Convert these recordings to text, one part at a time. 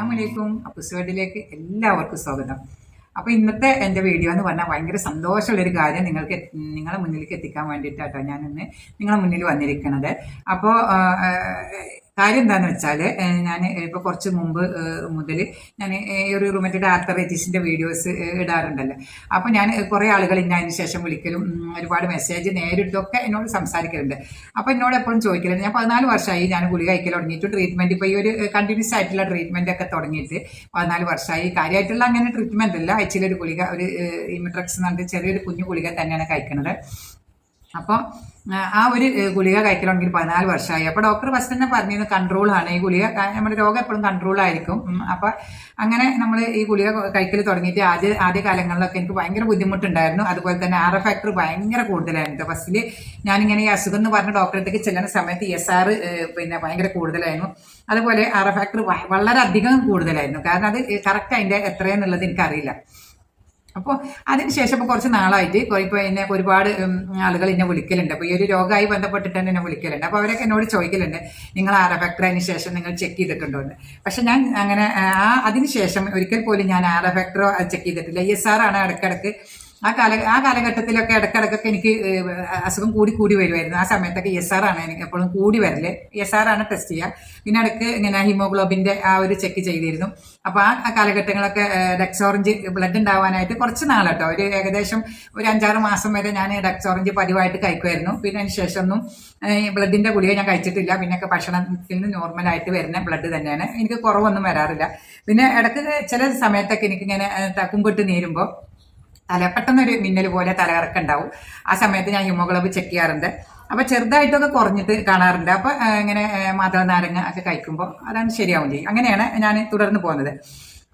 അസ്സാമലൈക്കും അപ്പിസോഡിലേക്ക് എല്ലാവർക്കും സ്വാഗതം. അപ്പോൾ ഇന്നത്തെ എന്റെ വീഡിയോ എന്ന് പറഞ്ഞാൽ ഭയങ്കര സന്തോഷമുള്ളൊരു കാര്യം നിങ്ങൾക്ക് നിങ്ങളെ മുന്നിലേക്ക് എത്തിക്കാൻ വേണ്ടിയിട്ടാട്ടോ ഞാൻ ഇന്ന് നിങ്ങളെ മുന്നിൽ വന്നിരിക്കുന്നത് അപ്പോൾ കാര്യം എന്താണെന്ന് വെച്ചാൽ ഞാൻ ഇപ്പോൾ കുറച്ച് മുമ്പ് മുതൽ ഞാൻ ഒരു റൂമറ്റഡ് ആർത്തറൈറ്റിസിന്റെ വീഡിയോസ് ഇടാറുണ്ടല്ലോ. അപ്പോൾ ഞാൻ കുറേ ആളുകൾ ഇന്ന അതിന് ശേഷം വിളിക്കലും ഒരുപാട് മെസ്സേജ് നേരിട്ടൊക്കെ എന്നോട് സംസാരിക്കലുണ്ട്. അപ്പോൾ എന്നോട് എപ്പോഴും ചോദിക്കലുണ്ട്. ഞാൻ പതിനാല് വർഷമായി ഞാൻ ഗുളിക കഴിക്കൽ തുടങ്ങിയിട്ട് ട്രീറ്റ്മെന്റ് ഇപ്പോൾ ഈ ഒരു കണ്ടിന്യൂസ് ആയിട്ടുള്ള ട്രീറ്റ്മെന്റ് ഒക്കെ തുടങ്ങിയിട്ട് പതിനാല് വർഷമായി കാര്യമായിട്ടുള്ള അങ്ങനെ ട്രീറ്റ്മെന്റ് അല്ല. ആഴ്ചയിലൊരു ഗുളിക ഒരു ഇമിട്രക്സ് എന്ന് പറഞ്ഞിട്ട് ചെറിയൊരു കുഞ്ഞു ഗുളിക തന്നെയാണ് കഴിക്കുന്നത് അപ്പോൾ ആ ഒരു ഗുളിക കഴിക്കണമെങ്കിൽ പതിനാല് വർഷമായി. അപ്പോൾ ഡോക്ടർ ഫസ്റ്റ് തന്നെ പറഞ്ഞിരുന്നു കൺട്രോൾ ആണ്. ഈ ഗുളിക നമ്മുടെ രോഗം എപ്പോഴും കൺട്രോൾ ആയിരിക്കും. അപ്പൊ അപ്പോൾ അങ്ങനെ നമ്മൾ ഈ ഗുളിക കഴിക്കൽ തുടങ്ങിയിട്ട് ആദ്യ ആദ്യ കാലങ്ങളിലൊക്കെ എനിക്ക് ഭയങ്കര ബുദ്ധിമുട്ടുണ്ടായിരുന്നു. അതുപോലെ തന്നെ ആർ ഫാക്ടർ ഭയങ്കര കൂടുതലായിരുന്നു. ഫസ്റ്റിൽ ഞാനിങ്ങനെ ഈ അസുഖം എന്ന് പറഞ്ഞ ഡോക്ടറത്തേക്ക് ചെല്ലുന്ന സമയത്ത് എസ് ആർ പിന്നെ ഭയങ്കര കൂടുതലായിരുന്നു. അതുപോലെ ആർ ഫാക്ടർ വളരെ അധികം കൂടുതലായിരുന്നു. കാരണം അത് കറക്റ്റ് അതിന്റെ എത്രയെന്നുള്ളത് എനിക്കറിയില്ല. അപ്പോൾ അതിനുശേഷം ഇപ്പോൾ കുറച്ച് നാളായിട്ട് ഇപ്പോൾ എന്നെ ഒരുപാട് ആളുകൾ എന്നെ വിളിക്കലുണ്ട്. അപ്പോൾ ഈ ഒരു രോഗമായി ബന്ധപ്പെട്ടിട്ട് തന്നെ എന്നെ വിളിക്കലുണ്ട്. അപ്പോൾ അവരൊക്കെ എന്നോട് ചോദിക്കലുണ്ട് നിങ്ങൾ ആർ എഫക്ടർ അതിന് ശേഷം നിങ്ങൾ ചെക്ക് ചെയ്തിട്ടുണ്ടോ? എന്ന്. പക്ഷെ ഞാൻ അങ്ങനെ ആ അതിനുശേഷം ഒരിക്കൽ പോലും ഞാൻ ആർ ഫാക്ടറോ ചെക്ക് ചെയ്തിട്ടില്ല. എസ് ആർ ആണ് ഇടയ്ക്കിടയ്ക്ക് ആ കാല ആ കാലഘട്ടത്തിലൊക്കെ ഇടക്കിടക്കൊക്കെ എനിക്ക് അസുഖം കൂടി കൂടി വരുമായിരുന്നു. ആ സമയത്തൊക്കെ എസ് ആർ ആണ് എനിക്ക് എപ്പോഴും കൂടി വരൽ. എസ് ആർ ആണ് ടെസ്റ്റ് ചെയ്യുക പിന്നെ ഇടയ്ക്ക് ഇങ്ങനെ ഹീമോഗ്ലോബിന്റെ ആ ഒരു ചെക്ക് ചെയ്തിരുന്നു. അപ്പോൾ ആ കാലഘട്ടങ്ങളൊക്കെ ഡെക്സോറഞ്ച് ബ്ലഡ് ഉണ്ടാവാനായിട്ട് കുറച്ച് നാളട്ടോ. ഒരു ഏകദേശം ഒരു അഞ്ചാറ് മാസം വരെ ഞാൻ ഡെക്സോറഞ്ച് പതിവായിട്ട് കഴിക്കുമായിരുന്നു. പിന്നെ അതിന് ശേഷം ഒന്നും ബ്ലഡിന്റെ ഗുളിക ഞാൻ കഴിച്ചിട്ടില്ല. പിന്നെയൊക്കെ ഭക്ഷണത്തിൽ നിന്ന് നോർമൽ ആയിട്ട് വരുന്ന ബ്ലഡ് തന്നെയാണ്. എനിക്ക് കുറവൊന്നും വരാറില്ല. പിന്നെ ഇടയ്ക്ക് ചില സമയത്തൊക്കെ എനിക്ക് എനിക്കിങ്ങനെ തക്കുംപൊട്ട് നീരുമ്പോൾ തല പെട്ടെന്നൊരു മിന്നൽ പോലെ തലകറക്കുണ്ടാവും. ആ സമയത്ത് ഞാൻ ഹിമോഗ്ലോബ് ചെക്ക് ചെയ്യാറുണ്ട്. അപ്പോൾ ചെറുതായിട്ടൊക്കെ കുറഞ്ഞിട്ട് കാണാറുണ്ട്. അപ്പോൾ ഇങ്ങനെ മാതള നാരങ്ങ ഒക്കെ കഴിക്കുമ്പോൾ അതാണ് ശരിയാവും ചെയ്യും. അങ്ങനെയാണ് ഞാൻ തുടർന്ന് പോകുന്നത്.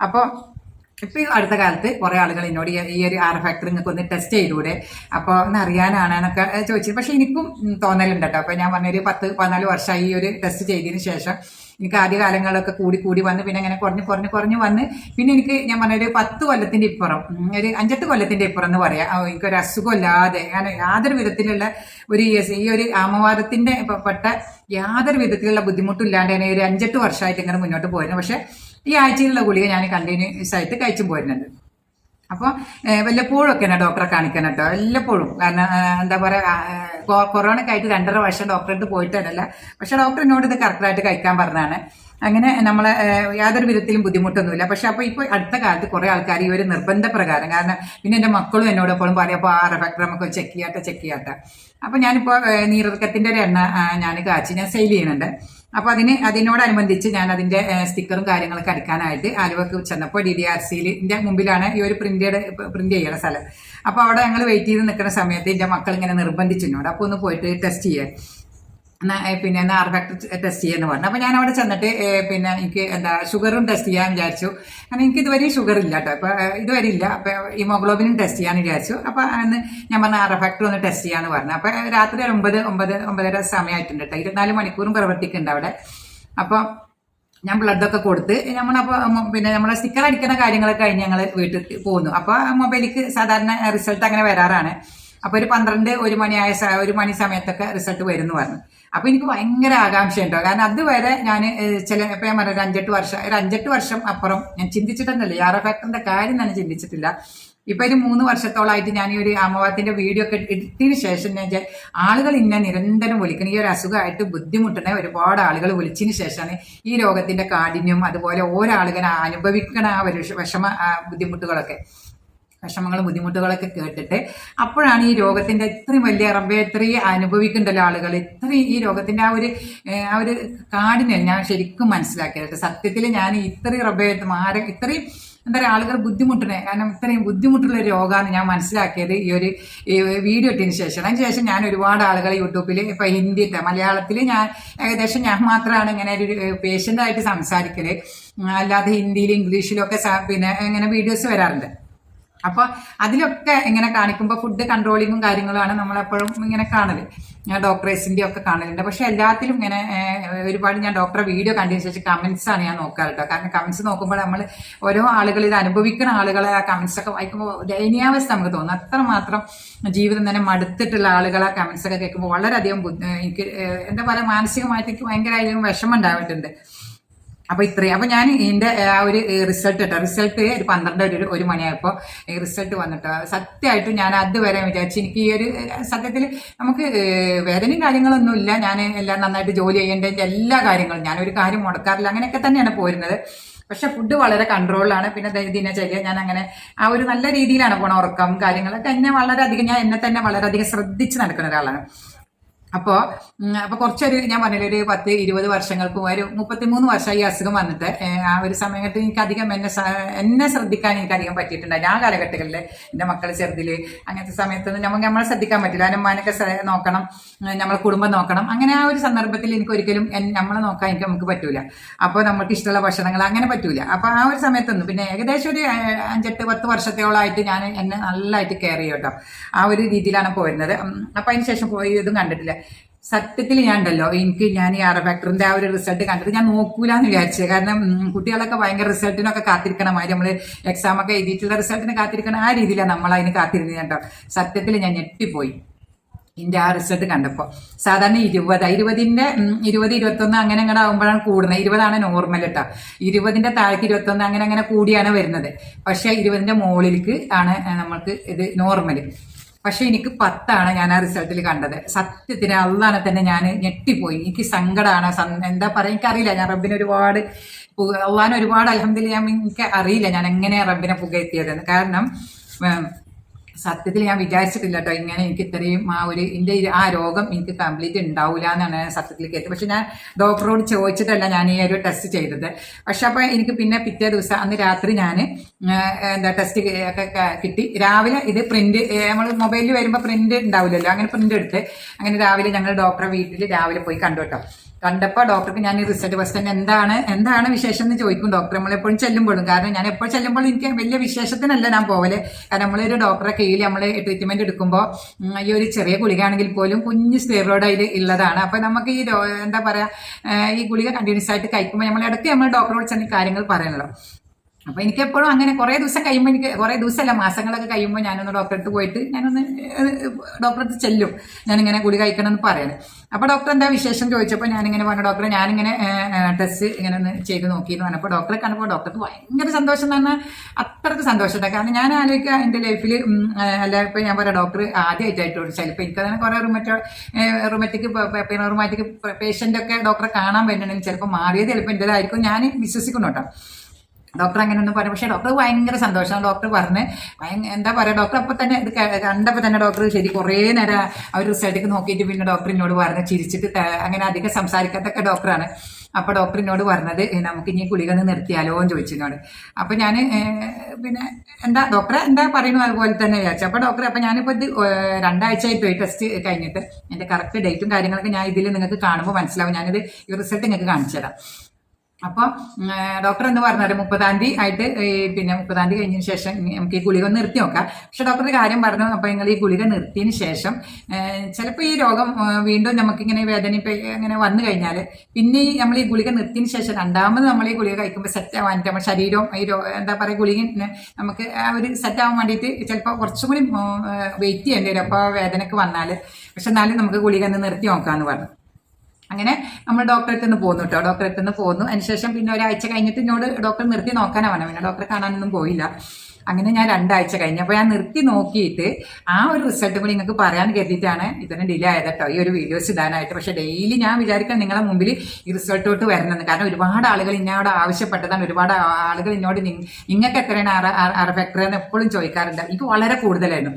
അപ്പോൾ ഇപ്പൊ ഈ അടുത്ത കാലത്ത് കുറേ ആളുകൾ എന്നോട് ഈ- ഒരു ആർ ഫാക്ടർ നിങ്ങൾക്ക് ഒന്ന് ടെസ്റ്റ് ചെയ്തൂടെ. അപ്പോൾ ഒന്ന് അറിയാനാണ് എന്നൊക്കെ ചോദിച്ചത് പക്ഷേ എനിക്കും തോന്നലുണ്ട് കേട്ടോ. അപ്പോൾ ഞാൻ പറഞ്ഞൊരു പത്ത് പതിനാല് വർഷമായി ഈ ഒരു ടെസ്റ്റ് ചെയ്തതിന് ശേഷം എനിക്ക് ആദ്യ കാലങ്ങളിലൊക്കെ കൂടി കൂടി വന്ന് പിന്നെ അങ്ങനെ കുറഞ്ഞ് കുറഞ്ഞ് കുറഞ്ഞ് വന്ന് പിന്നെ എനിക്ക് ഞാൻ പറഞ്ഞൊരു പത്ത് കൊല്ലത്തിന്റെ ഇപ്പുറം ഒരു അഞ്ചെട്ട് കൊല്ലത്തിന്റെ ഇപ്പുറം എന്ന് പറയാം. എനിക്കൊരു അസുഖമില്ലാതെ അങ്ങനെ യാതൊരു വിധത്തിലുള്ള ഒരു ഈ- ഒരു ആമവാദത്തിന്റെ പെട്ട യാതൊരു വിധത്തിലുള്ള ബുദ്ധിമുട്ടില്ലാണ്ട് തന്നെ ഒരു അഞ്ചെട്ട് വർഷമായിട്ട് ഇങ്ങനെ മുന്നോട്ട് പോയിരുന്നു. പക്ഷെ ഈ ആഴ്ചയിലുള്ള ഗുളിക ഞാൻ കണ്ടിന്യൂസ് ആയിട്ട് കഴിച്ചും പോരുന്നുണ്ട്. അപ്പോൾ വല്ലപ്പോഴും ഒക്കെയാണ് ഡോക്ടറെ കാണിക്കണം കേട്ടോ. വല്ലപ്പോഴും. കാരണം എന്താ പറയുക കൊറോണയ്ക്ക് ആയിട്ട് രണ്ടര വർഷം ഡോക്ടറെ പോയിട്ടല്ല. പക്ഷെ ഡോക്ടർ എന്നോട് ഇത് കറക്റ്റായിട്ട് കഴിക്കാൻ പറഞ്ഞതാണ്. അങ്ങനെ നമ്മളെ യാതൊരു വിധത്തിലും ബുദ്ധിമുട്ടൊന്നുമില്ല. പക്ഷെ അപ്പോൾ ഇപ്പോൾ അടുത്ത കാലത്ത് കുറേ ആൾക്കാർ ഈ ഒരു നിർബന്ധ പ്രകാരം കാരണം പിന്നെ എന്റെ മക്കളും എന്നോട് എപ്പോഴും പറയും അപ്പോൾ ആ റെഫക്ടർ നമുക്ക് ചെക്ക് ചെയ്യാത്ത ചെക്ക് ചെയ്യാത്ത. അപ്പോൾ ഞാനിപ്പോൾ നീറിറക്കത്തിന്റെ ഒരു എണ്ണ ഞാൻ കാച്ചി ഞാൻ സെയിൽ ചെയ്യുന്നുണ്ട്. അപ്പോൾ അതിന് അതിനോടനുബന്ധിച്ച് ഞാൻ അതിന്റെ സ്റ്റിക്കറും കാര്യങ്ങളൊക്കെ അടിക്കാനായിട്ട് ആലുവക്ക് ചെന്നപ്പോൾ ഡി ഡി ആർ സിന്റെ മുമ്പിലാണ് ഈ ഒരു പ്രിന്റ് പ്രിന്റ് ചെയ്യണ സ്ഥലം. അപ്പോൾ അവിടെ ഞങ്ങൾ വെയിറ്റ് ചെയ്ത് നിൽക്കുന്ന സമയത്ത് എന്റെ മക്കൾ ഇങ്ങനെ നിർബന്ധിച്ചിട്ടുണ്ട് അപ്പോൾ ഒന്ന് പോയിട്ട് ടെസ്റ്റ് ചെയ്യാൻ. പിന്നെ എന്നാ ആർഫാക്ട് ടെസ്റ്റ് ചെയ്യാന്ന് പറഞ്ഞു. അപ്പോൾ ഞാൻ അവിടെ ചെന്നിട്ട് പിന്നെ എനിക്ക് എന്താ ഷുഗറും ടെസ്റ്റ് ചെയ്യാൻ വിചാരിച്ചു. കാരണം എനിക്ക് ഇതുവരെ ഷുഗർ ഇല്ല കേട്ടോ അപ്പോൾ ഇതുവരെ ഇല്ല. അപ്പോൾ ഹീമോഗ്ലോബിനും ടെസ്റ്റ് ചെയ്യാൻ വിചാരിച്ചു. അപ്പോൾ അന്ന് ഞാൻ പറഞ്ഞ ആർ ഫാക്ടർ ഒന്ന് ടെസ്റ്റ് ചെയ്യാന്ന് പറഞ്ഞു. അപ്പോൾ രാത്രി ഒമ്പത് ഒമ്പത് ഒമ്പതര സമയമായിട്ടുണ്ട് കേട്ടോ ഇരുപത്തിനാല് മണിക്കൂറും പ്രവർത്തിക്കുന്നുണ്ട് അവിടെ. അപ്പോൾ ഞാൻ ബ്ലഡൊക്കെ കൊടുത്ത് നമ്മളപ്പോൾ പിന്നെ നമ്മളെ സ്റ്റിക്കർ അടിക്കുന്ന കാര്യങ്ങളൊക്കെ കഴിഞ്ഞ് ഞങ്ങൾ വീട്ടിൽ പോന്നു അപ്പോൾ മൊബൈലിക്ക് സാധാരണ റിസൾട്ട് അങ്ങനെ വരാറാണ്. അപ്പോൾ ഒരു പന്ത്രണ്ട് ഒരു മണിയായ ഒരു മണി സമയത്തൊക്കെ റിസൾട്ട് വരുന്നു പറഞ്ഞു. അപ്പോൾ എനിക്ക് ഭയങ്കര ആകാംക്ഷ ഉണ്ടോ കാരണം അതുവരെ ഞാൻ ചില ഇപ്പം ഞാൻ പറഞ്ഞ അഞ്ചെട്ട് വർഷം ഒരു അഞ്ചെട്ട് വർഷം അപ്പുറം ഞാൻ ചിന്തിച്ചിട്ടൊന്നുമില്ല. യാറോ ഫാക്ടറിന്റെ കാര്യം തന്നെ ചിന്തിച്ചിട്ടില്ല. ഇപ്പൊ ഒരു മൂന്ന് വർഷത്തോളമായിട്ട് ഞാൻ ഈ ഒരു അമ്മവാത്തിന്റെ വീഡിയോ ഒക്കെ എടുത്തതിന് ശേഷം ഞാൻ ആളുകൾ ഇന്നെ നിരന്തരം വിളിക്കണം. ഈ ഒരു അസുഖമായിട്ട് ബുദ്ധിമുട്ടുന്ന ഒരുപാട് ആളുകൾ വിളിച്ചതിന് ശേഷമാണ് ഈ രോഗത്തിന്റെ കാഠിന്യം അതുപോലെ ഓരോ ആളുകൾ അനുഭവിക്കണ ആ ഒരു വിഷമ ബുദ്ധിമുട്ടുകളൊക്കെ. വിഷമങ്ങളും ബുദ്ധിമുട്ടുകളൊക്കെ കേട്ടിട്ട് അപ്പോഴാണ് ഈ രോഗത്തിന്റെ ഇത്രയും വലിയ റബ്ബെ ഇത്രയും അനുഭവിക്കുന്നുണ്ടല്ലോ ആളുകൾ. ഇത്രയും ഈ രോഗത്തിന്റെ ആ ഒരു ആ ഒരു കാടിനെ ഞാൻ ശരിക്കും മനസ്സിലാക്കിയത് സത്യത്തിൽ ഞാൻ ഇത്രയും റബ്ബെ മാര ഇത്രയും എന്താ പറയുക ആളുകൾ ബുദ്ധിമുട്ടിനെ കാരണം ഇത്രയും ബുദ്ധിമുട്ടുള്ള രോഗമാണ് ഞാൻ മനസ്സിലാക്കിയത് ഈ ഒരു വീഡിയോ ഇട്ടതിന് ശേഷം. അതിന് ശേഷം ഞാൻ ഒരുപാട് ആളുകൾ യൂട്യൂബിൽ ഇപ്പം ഹിന്ദി മലയാളത്തിൽ ഞാൻ ഏകദേശം ഞാൻ മാത്രമാണ് ഇങ്ങനെ ഒരു പേഷ്യന്റായിട്ട് സംസാരിക്കൽ. അല്ലാതെ ഹിന്ദിയിലും ഇംഗ്ലീഷിലും ഒക്കെ പിന്നെ ഇങ്ങനെ വീഡിയോസ് വരാറുണ്ട്. അപ്പൊ അതിലൊക്കെ ഇങ്ങനെ കാണിക്കുമ്പോൾ ഫുഡ് കൺട്രോളിങ്ങും കാര്യങ്ങളുമാണ് നമ്മളെപ്പോഴും ഇങ്ങനെ കാണൽ. ഞാൻ ഡോക്ടറേഴ്സിന്റെ ഒക്കെ കാണലുണ്ട്. പക്ഷെ എല്ലാത്തിലും ഇങ്ങനെ ഒരുപാട് ഞാൻ ഡോക്ടറെ വീഡിയോ കണ്ടതിന് ശേഷം കമന്റ്സ് ആണ് ഞാൻ നോക്കാറ് കാരണം കമന്റ്സ് നോക്കുമ്പോൾ നമ്മൾ ഓരോ ആളുകൾ ഇത് അനുഭവിക്കുന്ന ആളുകളെ ആ കമന്റ്സ് ഒക്കെ വായിക്കുമ്പോൾ ദയനീയാവസ്ഥ നമുക്ക് തോന്നും. അത്രമാത്രം ജീവിതം തന്നെ മടുത്തിട്ടുള്ള ആളുകളെ കമന്റ്സ് ഒക്കെ കേൾക്കുമ്പോൾ വളരെയധികം എനിക്ക് എന്താ പറയുക മാനസികമായിട്ട് എനിക്ക് ഭയങ്കരമായും വിഷമം ഉണ്ടായിട്ടുണ്ട് അപ്പൊ ഇത്രയും. അപ്പൊ ഞാൻ ഇതിന്റെ ആ ഒരു റിസൾട്ട് കേട്ടോ. റിസൾട്ട് ഒരു പന്ത്രണ്ട് ഒരു ഒരു മണിയായപ്പോൾ റിസൾട്ട് വന്നിട്ട്. സത്യമായിട്ട് ഞാൻ അതുവരെ വിചാരിച്ചു എനിക്ക് ഈ ഒരു സത്യത്തിൽ നമുക്ക് വേദനയും കാര്യങ്ങളൊന്നും ഇല്ല. ഞാൻ എല്ലാം നന്നായിട്ട് ജോലി ചെയ്യേണ്ട എല്ലാ കാര്യങ്ങളും. ഞാൻ ഒരു കാര്യം മുടക്കാറില്ല. അങ്ങനെയൊക്കെ തന്നെയാണ് പോരുന്നത്. പക്ഷെ ഫുഡ് വളരെ കൺട്രോളിലാണ് പിന്നെ ദിനചര്യ ഞാൻ അങ്ങനെ ആ ഒരു നല്ല രീതിയിലാണ് പോണ ഉറക്കം കാര്യങ്ങളൊക്കെ എന്നെ വളരെയധികം ഞാൻ എന്നെ തന്നെ വളരെയധികം ശ്രദ്ധിച്ച് നടക്കുന്ന ഒരാളാണ്. അപ്പോ അപ്പൊ കുറച്ചൊരു ഞാൻ പറഞ്ഞില്ല ഒരു പത്ത് ഇരുപത് വർഷങ്ങൾക്ക് ഒരു മുപ്പത്തിമൂന്ന് വർഷമായി അസുഖം വന്നിട്ട് ആ ഒരു സമയത്ത് എനിക്ക് അധികം എന്നെ എന്നെ ശ്രദ്ധിക്കാൻ എനിക്ക് അധികം പറ്റിയിട്ടുണ്ടായിരുന്നു ആ കാലഘട്ടങ്ങളിൽ എന്റെ മക്കൾ ചെറുതിൽ അങ്ങനത്തെ സമയത്തൊന്നും നമുക്ക് നമ്മളെ ശ്രദ്ധിക്കാൻ പറ്റില്ല. അനുമാനൊക്കെ നോക്കണം നമ്മളെ കുടുംബം നോക്കണം. അങ്ങനെ ആ ഒരു സന്ദർഭത്തിൽ എനിക്ക് ഒരിക്കലും നമ്മളെ നോക്കാൻ എനിക്ക് നമുക്ക് പറ്റൂല. അപ്പോൾ നമുക്ക് ഇഷ്ടമുള്ള ഭക്ഷണങ്ങൾ അങ്ങനെ പറ്റൂല. അപ്പൊ ആ ഒരു സമയത്തൊന്നും പിന്നെ ഏകദേശം ഒരു അഞ്ചെട്ട് പത്ത് വർഷത്തോളമായിട്ട് ഞാൻ എന്നെ നല്ലതായിട്ട് കെയർ ചെയ്യും കേട്ടോ. ആ ഒരു രീതിയിലാണ് പോയിരുന്നത്. അപ്പൊ അതിന് ശേഷം പോയി ഇതും കണ്ടിട്ടില്ല. സത്യത്തിൽ ഞാൻ ഉണ്ടല്ലോ എനിക്ക് ഞാൻ ഈ ആർ ഫാക്ടറിന്റെ ആ ഒരു റിസൾട്ട് കണ്ടിട്ട് ഞാൻ നോക്കൂല എന്ന് വിചാരിച്ചത് കാരണം കുട്ടികളൊക്കെ ഭയങ്കര റിസൾട്ടിനൊക്കെ കാത്തിരിക്കണ മാതിരി നമ്മൾ എക്സാം ഒക്കെ എഴുതിയിട്ടുള്ള റിസൾട്ടിന് കാത്തിരിക്കണം ആ രീതിയിലാണ് നമ്മൾ അതിന് കാത്തിരുന്നത് കേട്ടോ. സത്യത്തിൽ ഞാൻ ഞെട്ടിപ്പോയി. എന്റെ ആ റിസൾട്ട് കണ്ടപ്പോൾ സാധാരണ ഇരുപത് ഇരുപതിന്റെ ഇരുപത് ഇരുപത്തൊന്ന് അങ്ങനെ അങ്ങനെ ആകുമ്പോഴാണ് കൂടുന്നത്. ഇരുപതാണ് നോർമൽ കേട്ടോ ഇരുപതിന്റെ താഴേക്ക് ഇരുപത്തൊന്ന് അങ്ങനെ അങ്ങനെ കൂടിയാണ് വരുന്നത്. പക്ഷെ ഇരുപതിന്റെ മുകളിലേക്ക് ആണ് നമ്മൾക്ക് ഇത് നോർമൽ പക്ഷെ എനിക്ക് പത്താണ് ഞാൻ ആ റിസൾട്ടിൽ കണ്ടത്. സത്യത്തിന് അള്ളാണെ തന്നെ ഞാൻ ഞെട്ടിപ്പോയി. എനിക്ക് സങ്കടമാണ് എന്താ പറയാ എനിക്കറിയില്ല. ഞാൻ റബ്ബിനെ ഒരുപാട് അള്ളാൻ ഒരുപാട് അലഹമ്മദില്ല ഞാൻ എനിക്ക് അറിയില്ല ഞാൻ എങ്ങനെ റബ്ബിനെ പുകയെത്തിയതെന്ന്. കാരണം സത്യത്തിൽ ഞാൻ വിചാരിച്ചിട്ടില്ല കേട്ടോ ഇങ്ങനെ എനിക്ക് ഇത്രയും ആ ഒരു എന്റെ ആ രോഗം എനിക്ക് കംപ്ലീറ്റ് ഉണ്ടാവില്ല എന്നാണ് സത്യത്തിലേക്ക് എത്തിയത് പക്ഷെ ഞാൻ ഡോക്ടറോട് ചോദിച്ചിട്ടല്ല ഞാൻ ഈ ഒരു ടെസ്റ്റ് ചെയ്തത്. പക്ഷെ അപ്പോൾ എനിക്ക് പിന്നെ പിറ്റേ ദിവസം അന്ന് രാത്രി ഞാൻ എന്താ ടെസ്റ്റ് ഒക്കെ കിട്ടി. രാവിലെ ഇത് പ്രിന്റ് നമ്മൾ മൊബൈലിൽ വരുമ്പോൾ പ്രിന്റ് ഉണ്ടാവില്ലല്ലോ. അങ്ങനെ പ്രിന്റ് എടുത്ത് അങ്ങനെ രാവിലെ ഞങ്ങൾ ഡോക്ടറെ വീട്ടിൽ രാവിലെ പോയി കണ്ടു കേട്ടോ കണ്ടപ്പോൾ ഡോക്ടർക്ക് ഞാൻ ഈ റിസൾട്ട് തന്നെ എന്താണ് എന്താണ് വിശേഷം എന്ന് ചോദിക്കും. ഡോക്ടർ നമ്മൾ എപ്പോഴും ചെല്ലുമ്പോഴും. കാരണം ഞാൻ എപ്പോൾ ചെല്ലുമ്പോഴും എനിക്ക് വലിയ വിശേഷത്തിനല്ല ഞാൻ പോവൽ. കാരണം നമ്മളൊരു ഡോക്ടറെ കീഴിൽ നമ്മൾ ട്രീറ്റ്മെന്റ് എടുക്കുമ്പോൾ ഈ ഒരു ചെറിയ ഗുളികയാണെങ്കിൽ പോലും കുഞ്ഞ് സ്റ്റെറോയിഡ് അതിൽ ഉള്ളതാണ് അപ്പൊ നമുക്ക് ഈ എന്താ പറയാ ഈ ഗുളിക കണ്ടിന്യൂസ് ആയിട്ട് കഴിക്കുമ്പോൾ നമ്മൾ ഇടയ്ക്ക് നമ്മൾ ഡോക്ടറോട് ചെന്ന് കാര്യങ്ങൾ പറയണല്ലോ. അപ്പൊ എനിക്ക് എപ്പോഴും അങ്ങനെ കുറെ ദിവസം കഴിയുമ്പോൾ എനിക്ക് കുറെ ദിവസമല്ല മാസങ്ങളൊക്കെ കഴിയുമ്പോൾ ഞാനൊന്ന് ഡോക്ടറെ അടുത്ത് പോയിട്ട് ഞാനൊന്ന് ഡോക്ടറെ അടുത്ത് ചെല്ലും. ഞാനിങ്ങനെ ഗുളി കഴിക്കണം എന്ന് പറയണേ അപ്പൊ ഡോക്ടർ എന്താ വിശേഷം ചോദിച്ചപ്പോൾ ഞാനിങ്ങനെ പറഞ്ഞു ഡോക്ടറെ ഞാനിങ്ങനെ ടെസ്റ്റ് ഇങ്ങനെ ഒന്ന് ചെയ്ത് നോക്കിയെന്ന് പറഞ്ഞപ്പോൾ ഡോക്ടറെ കണ്ടപ്പോൾ ഡോക്ടർക്ക് ഭയങ്കര സന്തോഷം എന്ന് പറഞ്ഞാൽ അത്രയ്ക്ക് സന്തോഷമുണ്ട് കാരണം ഞാൻ ആലോചിക്കുക എന്റെ ലൈഫിൽ അല്ല ഇപ്പൊ ഞാൻ പറയാം ഡോക്ടർ ആദ്യമായിട്ടായിട്ട് ചിലപ്പോൾ എനിക്കതിനെ കുറെ റുമറ്റോ റുമറ്റിക് റൊമാറ്റിക് പേഷ്യന്റ് ഒക്കെ ഡോക്ടറെ കാണാൻ പറ്റണമെങ്കിൽ ചിലപ്പോൾ മാറിയത് ചിലപ്പോൾ എന്റെതായിരിക്കും ഞാൻ വിശ്വസിക്കുന്നു കേട്ടോ. ഡോക്ടർ അങ്ങനെ ഒന്നും പറയും പക്ഷേ ഡോക്ടർ ഭയങ്കര സന്തോഷം. ഡോക്ടർ പറഞ്ഞ് എന്താ പറയുക ഡോക്ടർ അപ്പോൾ തന്നെ ഇത് കണ്ടപ്പോൾ തന്നെ ഡോക്ടർ ശരി കുറേ നേരം ആ റിസൾട്ടൊക്കെ നോക്കിയിട്ട് പിന്നെ ഡോക്ടർ എന്നോട് പറഞ്ഞ് ചിരിച്ചിട്ട് അങ്ങനെ അധികം സംസാരിക്കാത്തൊക്കെ ഡോക്ടറാണ്. അപ്പോൾ ഡോക്ടറിനോട് പറഞ്ഞത് നമുക്ക് ഇനി ഗുളിക നിർത്തിയാലോ? എന്ന് ചോദിച്ചു എന്നോട്. അപ്പോൾ ഞാൻ പിന്നെ എന്താ ഡോക്ടറെ എന്താ പറയുന്നു അതുപോലെ തന്നെ വിചാരിച്ചു. അപ്പോൾ ഡോക്ടർ അപ്പോൾ ഞാനിപ്പോൾ ഇത് രണ്ടാഴ്ചയായി പോയി ടെസ്റ്റ് കഴിഞ്ഞിട്ട്. എന്റെ കറക്റ്റ് ഡേറ്റും കാര്യങ്ങളൊക്കെ ഞാൻ ഇതിൽ നിങ്ങൾക്ക് കാണുമ്പോൾ മനസ്സിലാവും. ഞാനിത് ഈ റിസൾട്ട് നിങ്ങൾക്ക് കാണിച്ചു തരാം. അപ്പൊ ഡോക്ടർ എന്ന് പറഞ്ഞത് മുപ്പതാം തീയതി ആയിട്ട് പിന്നെ മുപ്പതാം തീയതി കഴിഞ്ഞതിന് ശേഷം നമുക്ക് ഈ ഗുളിക നിർത്തി നോക്കാം. പക്ഷെ ഡോക്ടർ കാര്യം പറഞ്ഞു അപ്പൊ നിങ്ങൾ ഈ ഗുളിക നിർത്തിയതിന് ശേഷം ചിലപ്പോൾ ഈ രോഗം വീണ്ടും നമുക്ക് ഇങ്ങനെ വേദന ഇങ്ങനെ വന്നു കഴിഞ്ഞാൽ പിന്നെ ഈ നമ്മൾ ഈ ഗുളിക നിർത്തിയതിന് ശേഷം രണ്ടാമത് നമ്മൾ ഈ ഗുളിക കഴിക്കുമ്പോൾ സെറ്റ് ആവാനായിട്ട് നമ്മുടെ ശരീരവും ഈ എന്താ പറയുക ഗുളിക നമുക്ക് ആ ഒരു സെറ്റ് ആവാൻ വേണ്ടിയിട്ട് ചിലപ്പോൾ കുറച്ചും കൂടി വെയിറ്റ് ചെയ്യേണ്ടി വരും. അപ്പോൾ വേദനക്ക് വന്നാൽ പക്ഷെ എന്നാലും നമുക്ക് ഗുളിക നിർത്തി നോക്കാമെന്ന് പറഞ്ഞു. അങ്ങനെ നമ്മൾ ഡോക്ടറെ അടുത്ത് നിന്ന് പോന്നു കേട്ടോ ഡോക്ടറെ അടുത്ത് നിന്ന് പോന്നു. അതിനുശേഷം പിന്നെ ഒരാഴ്ച കഴിഞ്ഞിട്ട് എന്നോട് ഡോക്ടർ നിർത്തി നോക്കാനാണ് പറഞ്ഞത്. പിന്നെ ഡോക്ടറെ കാണാനൊന്നും പോയില്ല. അങ്ങനെ ഞാൻ രണ്ടാഴ്ച കഴിഞ്ഞു. അപ്പൊ ഞാൻ നിർത്തി നോക്കിയിട്ട് ആ ഒരു റിസൾട്ട് കൂടി നിങ്ങൾക്ക് പറയാൻ കരുതിയിട്ടാണ് ഇതിന് ഡിലേ ആയത് കേട്ടോ ഈ ഒരു വീഡിയോസ് ഇടാനായിട്ട്. പക്ഷെ ഡെയിലി ഞാൻ വിചാരിക്കാം നിങ്ങളെ മുമ്പിൽ ഈ റിസൾട്ടോട്ട് വരണമെന്ന്. കാരണം ഒരുപാട് ആളുകൾ ഇന്നോട് ആവശ്യപ്പെട്ടതാണ്. ഒരുപാട് ആളുകൾ എന്നോട് നിങ്ങൾക്ക് എത്രയാണ് അറ എന്ന് എപ്പോഴും ചോദിക്കാറുണ്ട്. എനിക്ക് വളരെ കൂടുതലായിരുന്നു.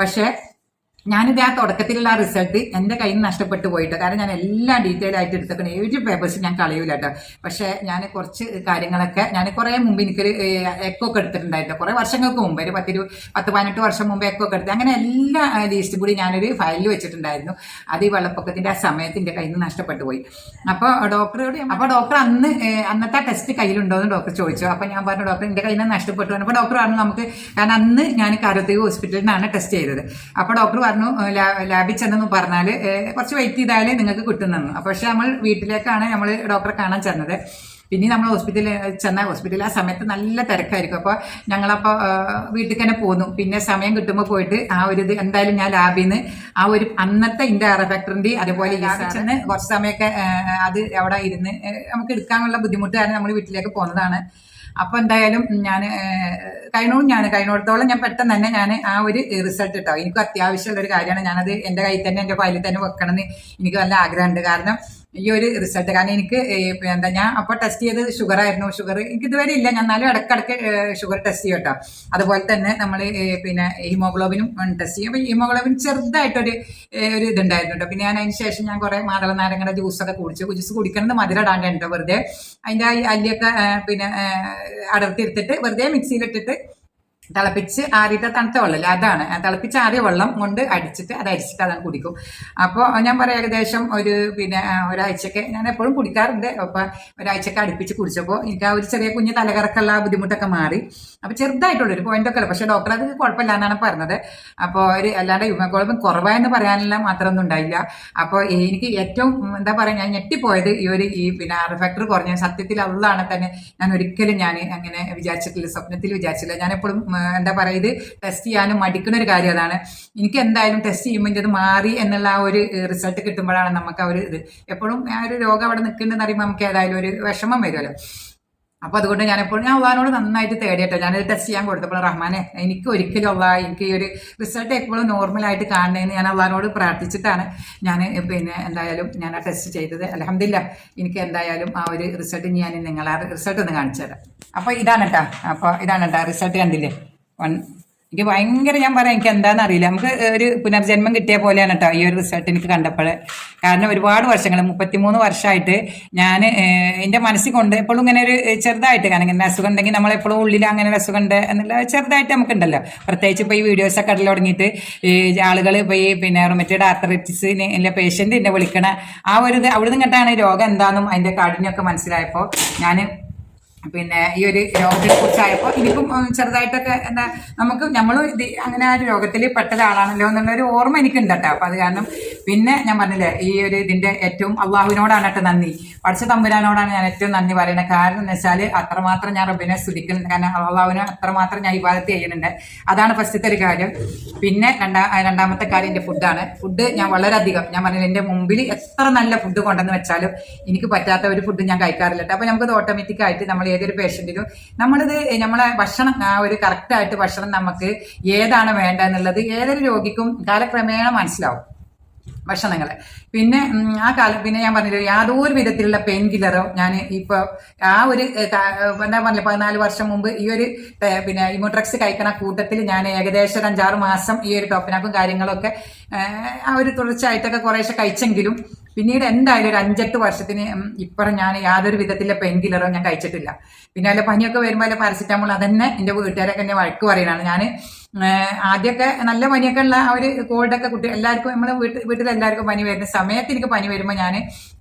പക്ഷേ ഞാനിത് ആ തുടക്കത്തിലുള്ള ആ റിസൾട്ട് എന്റെ കയ്യിൽ നിന്ന് നഷ്ടപ്പെട്ടു പോയിട്ടോ. കാരണം ഞാൻ എല്ലാ ഡീറ്റെയിൽ ആയിട്ട് എടുത്തേക്കണം. ഏഴ് പേപ്പേഴ്സ് ഞാൻ കളയൂല കേട്ടോ പക്ഷേ ഞാൻ കുറച്ച് കാര്യങ്ങളൊക്കെ ഞാൻ കുറേ മുമ്പ് എനിക്കൊരു എക്കോ ഒക്കെ എടുത്തിട്ടുണ്ടായിരുന്നു. കുറേ വർഷങ്ങൾക്ക് മുമ്പ് ഒരു പത്തിരു പത്ത് പതിനെട്ട് വർഷം മുമ്പ് എക്കോ ഒക്കെ എടുത്ത് അങ്ങനെ എല്ലാ ലീസ്റ്റും കൂടി ഞാനൊരു ഫയലിൽ വെച്ചിട്ടുണ്ടായിരുന്നു. അത് ഈ വെള്ളപ്പൊക്കത്തിന്റെ ആ സമയത്തിന്റെ കയ്യിൽ നിന്ന് നഷ്ടപ്പെട്ടു പോയി. അപ്പോൾ ഡോക്ടറോട് അപ്പോൾ ഡോക്ടർ അന്ന് അന്നത്തെ ടെസ്റ്റ് കയ്യിലുണ്ടോ എന്ന് ഡോക്ടർ ചോദിച്ചു. അപ്പോൾ ഞാൻ പറഞ്ഞു ഡോക്ടർ എന്റെ കയ്യിൽ നിന്ന് നഷ്ടപ്പെട്ടു. അപ്പോൾ ഡോക്ടർ പറഞ്ഞു നമുക്ക് കാരണം അന്ന് ഞാൻ കാരത്തീവ് ഹോസ്പിറ്റലിൽ നിന്നാണ് ടെസ്റ്റ് ചെയ്തത്. അപ്പോൾ ഡോക്ടർ പറഞ്ഞു ലാബിൽ ചെന്നെന്ന് പറഞ്ഞാൽ കുറച്ച് വെയിറ്റ് ചെയ്താലേ നിങ്ങൾക്ക് കിട്ടുന്നെന്ന് അപ്പോൾ പക്ഷെ നമ്മൾ വീട്ടിലേക്കാണ് നമ്മൾ ഡോക്ടറെ കാണാൻ ചെന്നത്. പിന്നെ നമ്മൾ ഹോസ്പിറ്റലിൽ ചെന്ന ഹോസ്പിറ്റലിൽ ആ സമയത്ത് നല്ല തിരക്കായിരിക്കും. അപ്പോൾ ഞങ്ങളപ്പോൾ വീട്ടിൽ തന്നെ പോന്നു. പിന്നെ സമയം കിട്ടുമ്പോൾ പോയിട്ട് ആ ഒരു ഇത് എന്തായാലും ഞാൻ ലാബിൽ നിന്ന് ആ ഒരു അന്നത്തെ ഇന്റെ ഫാക്ടറിന്റെ അതുപോലെ ലാബിച്ചെന്ന് കുറച്ച് സമയമൊക്കെ അത് അവിടെ ഇരുന്ന് നമുക്ക് എടുക്കാനുള്ള ബുദ്ധിമുട്ട് കാരണം നമ്മൾ വീട്ടിലേക്ക് പോകുന്നതാണ് അപ്പൊ എന്തായാലും ഞാൻ കഴിഞ്ഞോളും ഞാൻ കഴിഞ്ഞോടത്തോളം ഞാൻ പെട്ടെന്ന് തന്നെ ഞാൻ ആ ഒരു റിസൾട്ട് ഇട്ടോ. എനിക്ക് അത്യാവശ്യമുള്ള ഒരു കാര്യമാണ്. ഞാനത് എന്റെ കയ്യിൽ തന്നെ എന്റെ ഫയലിൽ തന്നെ വെക്കണം എന്ന് എനിക്ക് നല്ല ആഗ്രഹമുണ്ട്. കാരണം ഈ ഒരു റിസൾട്ട് കാരണം എനിക്ക് എന്താ ഞാൻ അപ്പോൾ ടെസ്റ്റ് ചെയ്തത് ഷുഗർ ആയിരുന്നു. ഷുഗർ എനിക്ക് ഇതുവരെ ഇല്ല. ഞാൻ എന്നാലും ഇടക്കിടക്ക് ഷുഗർ ടെസ്റ്റ് ചെയ്യും കേട്ടോ. അതുപോലെ തന്നെ നമ്മൾ പിന്നെ ഹീമോഗ്ലോബിനും ടെസ്റ്റ് ചെയ്യും. അപ്പോൾ ഹീമോഗ്ലോബിൻ ചെറുതായിട്ടൊരു ഒരു ഇതുണ്ടായിരുന്നു കേട്ടോ. പിന്നെ ഞാൻ അതിന് ശേഷം ഞാൻ കുറേ മാതള നാരങ്ങയുടെ ജ്യൂസൊക്കെ കുടിച്ചു. ജ്യൂസ് കുടിക്കുന്നത് മധുരടാണ്ട് കേട്ടോ വെറുതെ. അതിന്റെ അല്ലിയൊക്കെ പിന്നെ അടർത്തിയെടുത്തിട്ട് വെറുതെ മിക്സിയിലിട്ടിട്ട് തിളപ്പിച്ച് ആറിയിട്ട് തണുത്ത വെള്ളമില്ല? അതാണ്. തിളപ്പിച്ച് ആറിയ വെള്ളം കൊണ്ട് അടിച്ചിട്ട് അത് അരിച്ചിട്ട് അതാണ് കുടിക്കും. അപ്പോൾ ഞാൻ പറയാം ഏകദേശം ഒരു പിന്നെ ഒരാഴ്ചക്ക് ഞാൻ എപ്പോഴും കുടിക്കാറുണ്ട്. അപ്പോൾ ഒരാഴ്ചക്ക് അടുപ്പിച്ച് കുടിച്ചപ്പോൾ എനിക്ക് ആ ഒരു ചെറിയ കുഞ്ഞ് തലകറക്കുള്ള ബുദ്ധിമുട്ടൊക്കെ മാറി. അപ്പോൾ ചെറുതായിട്ടുള്ള ഒരു പോയിന്റൊക്കെ ഉള്ളു. പക്ഷേ ഡോക്ടർ അത് കുഴപ്പമില്ല എന്നാണ് പറഞ്ഞത്. അപ്പോൾ ഒരു അല്ലാണ്ട് യുമക്കോളപ്പം കുറവായെന്ന് പറയാനില്ല മാത്രമൊന്നും ഉണ്ടായില്ല. അപ്പോൾ എനിക്ക് ഏറ്റവും എന്താ പറയുക ഞാൻ ഞെട്ടിപ്പോയത് ഈ ഒരു ഈ പിന്നെ ആർ ഫാക്ടർ കുറഞ്ഞ സത്യത്തിൽ ഉള്ളതാണ് തന്നെ ഞാൻ ഒരിക്കലും ഞാൻ അങ്ങനെ വിചാരിച്ചിട്ടില്ല സ്വപ്നത്തിൽ വിചാരിച്ചില്ല. ഞാൻ എപ്പോഴും എന്താ പറയുക ഇത് ടെസ്റ്റ് ചെയ്യാനും മടിക്കുന്ന ഒരു കാര്യം അതാണ്. എനിക്ക് എന്തായാലും ടെസ്റ്റ് ചെയ്യുമ്പോൾ ഇത് മാറി എന്നുള്ള ആ ഒരു റിസൾട്ട് കിട്ടുമ്പോഴാണ് നമുക്ക് ആ ഒരു ഇത്. എപ്പോഴും ആ ഒരു രോഗം അവിടെ നിൽക്കുന്നുണ്ടെന്ന് അറിയുമ്പോൾ നമുക്ക് ഏതായാലും ഒരു വിഷമം വരുമല്ലോ. അപ്പൊ അതുകൊണ്ട് ഞാൻ എപ്പോഴും ഞാൻ അള്ളഹാനോട് നന്നായിട്ട് തേടിയിട്ടോ. ഞാനത് ടെസ്റ്റ് ചെയ്യാൻ കൊടുത്തപ്പോൾ റഹ്മാനെ എനിക്ക് ഒരിക്കലും ഉള്ള എനിക്ക് ഈ ഒരു റിസൾട്ട് എപ്പോഴും നോർമൽ നോർമലായിട്ട് കാണണമെന്ന് ഞാൻ അള്ളഹാനോട് പ്രാർത്ഥിച്ചിട്ടാണ് ഞാൻ പിന്നെ എന്തായാലും ഞാൻ ആ ടെസ്റ്റ് ചെയ്തത്. അലഹമില്ല എനിക്ക് എന്തായാലും ആ ഒരു റിസൾട്ട് ഞാൻ നിങ്ങളെ റിസൾട്ട് ഒന്ന് കാണിച്ചു തരാം. അപ്പോൾ ഇതാണ് കേട്ടോ അപ്പോൾ ഇതാണ് കേട്ടോ റിസൾട്ട് കണ്ടില്ലേ? എനിക്ക് ഭയങ്കര ഞാൻ പറയാം എനിക്ക് എന്താണെന്ന് അറിയില്ല. നമുക്ക് ഒരു പുനർജന്മം കിട്ടിയ പോലെയാണ് കേട്ടോ ഈ ഒരു റിസൾട്ട് എനിക്ക് കണ്ടപ്പോൾ കാരണം ഒരുപാട് വർഷങ്ങൾ മുപ്പത്തിമൂന്ന് വർഷമായിട്ട് ഞാൻ എന്റെ മനസ്സിൽ കൊണ്ട് എപ്പോഴും ഇങ്ങനെ ഒരു ചെറുതായിട്ട് കാരണം ഇങ്ങനെ അസുഖം ഉണ്ടെങ്കിൽ നമ്മളെപ്പോഴും ഉള്ളിൽ അങ്ങനെ ഒരു അസുഖം ഉണ്ട് എന്നുള്ള ചെറുതായിട്ട് നമുക്കുണ്ടല്ലോ. പ്രത്യേകിച്ച് ഇപ്പോൾ ഈ വീഡിയോസൊക്കെ ഇടൽ തുടങ്ങിയിട്ട് ഈ ആളുകൾ ഇപ്പോൾ ഈ പിന്നെ റൊമറ്റഡ് ആർത്തറൈറ്റിസിന് എന്റെ പേഷ്യന്റ് എന്നെ വിളിക്കണ ആ ഒരു ഇത് അവിടുന്ന് കേട്ടാണ് രോഗം എന്താണെന്നും അതിന്റെ കാഠിന്യമൊക്കെ മനസ്സിലായപ്പോൾ ഞാൻ പിന്നെ ഈ ഒരു രോഗത്തെ കുറിച്ചായപ്പോൾ ഇനിയിപ്പം ചെറുതായിട്ടൊക്കെ എന്താ നമുക്ക് നമ്മളും ഇത് അങ്ങനെ ആ രോഗത്തിൽ പെട്ട ഒരാളാണല്ലോ എന്നുള്ള ഒരു ഓർമ്മ എനിക്കുണ്ട് കേട്ടോ അത് കാരണം പിന്നെ ഞാൻ പറഞ്ഞില്ലേ ഈ ഒരു ഇതിന്റെ ഏറ്റവും അള്ളാഹുവിനോടാണ് കേട്ടോ നന്ദി. പഠിച്ച തമ്പുരാനോടാണ് ഞാൻ ഏറ്റവും നന്ദി പറയുന്നത് കാരണം എന്ന് വെച്ചാൽ അത്രമാത്രം ഞാൻ റബ്ബിനെ സ്തുതിക്കുന്നുണ്ട് കാരണം അള്ളാഹുവിനെ അത്രമാത്രം ഞാൻ ഇബാദത്ത് ചെയ്യുന്നുണ്ട്. അതാണ് ഫസ്റ്റത്തെ ഒരു കാര്യം. പിന്നെ രണ്ടാ രണ്ടാമത്തെ കാര്യം എന്റെ ഫുഡാണ്. ഫുഡ് ഞാൻ വളരെയധികം ഞാൻ പറഞ്ഞില്ല എന്റെ മുമ്പിൽ എത്ര നല്ല ഫുഡ് കൊണ്ടെന്ന് വെച്ചാലും എനിക്ക് പറ്റാത്ത ഒരു ഫുഡ് ഞാൻ കഴിക്കാറില്ല കേട്ടോ. അപ്പോൾ ഓട്ടോമാറ്റിക് ആയിട്ട് നമ്മൾ ഏതൊരു പേഷ്യന്റിനും നമ്മളിത് നമ്മളെ ഭക്ഷണം ആ ഒരു കറക്റ്റ് ആയിട്ട് ഭക്ഷണം നമുക്ക് ഏതാണ് വേണ്ടതെന്നുള്ളത് ഏതൊരു രോഗിക്കും കാലക്രമേണ മനസ്സിലാവും ഭക്ഷണങ്ങൾ പിന്നെ ആ കാല പിന്നെ ഞാൻ പറഞ്ഞില്ല യാതൊരു വിധത്തിലുള്ള പെയിൻ കില്ലറോ ഞാൻ ഇപ്പോൾ ആ ഒരു എന്താ പറഞ്ഞില്ല പതിനാല് വർഷം മുമ്പ് ഈ ഒരു പിന്നെ ഇമോട്രക്സ് കഴിക്കണ കൂട്ടത്തിൽ ഞാൻ ഏകദേശം ഒരു അഞ്ചാറ് മാസം ഈ ഒരു ടോപ്പിനാക്കും കാര്യങ്ങളൊക്കെ ആ ഒരു തുടർച്ചയായിട്ടൊക്കെ കുറേശ്ശെ കഴിച്ചെങ്കിലും പിന്നീട് എന്തായാലും ഒരു അഞ്ചെട്ട് വർഷത്തിന് ഇപ്പറം ഞാൻ യാതൊരു വിധത്തിലെ പെയിൻ കില്ലറോ ഞാൻ കഴിച്ചിട്ടില്ല. പിന്നെ അല്ല പനിയൊക്കെ വരുമ്പോൾ പാരസിറ്റാമോൾ അതന്നെ എന്റെ വീട്ടുകാരൊക്കെ എന്നെ വഴക്ക് പറയുന്നതാണ് ഞാൻ ആദ്യമൊക്കെ നല്ല പനിയൊക്കെ ഉള്ള ആ ഒരു കോൾഡൊക്കെ കുട്ടി എല്ലാവർക്കും നമ്മുടെ വീട്ടിൽ എല്ലാവർക്കും പനി വരുന്ന സമയത്ത് എനിക്ക് പനി വരുമ്പോൾ ഞാൻ